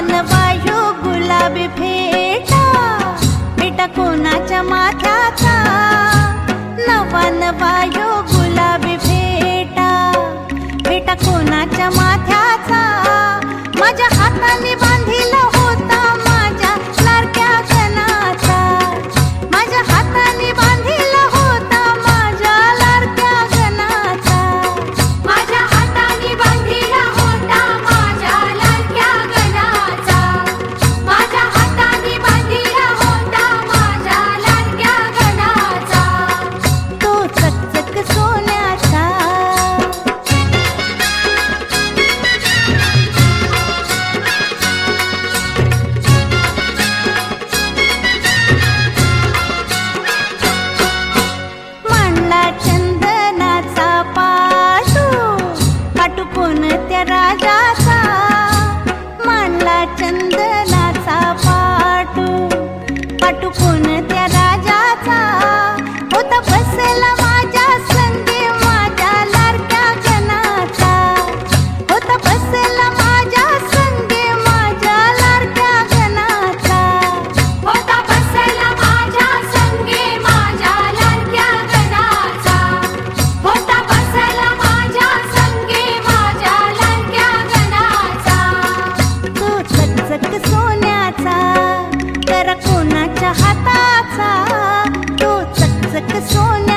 one of चंदनाचा पाटू पाटू कोणत्या राजा सोन्याचा तर कोणाच्या हाताचा? तो चकचक सोन्या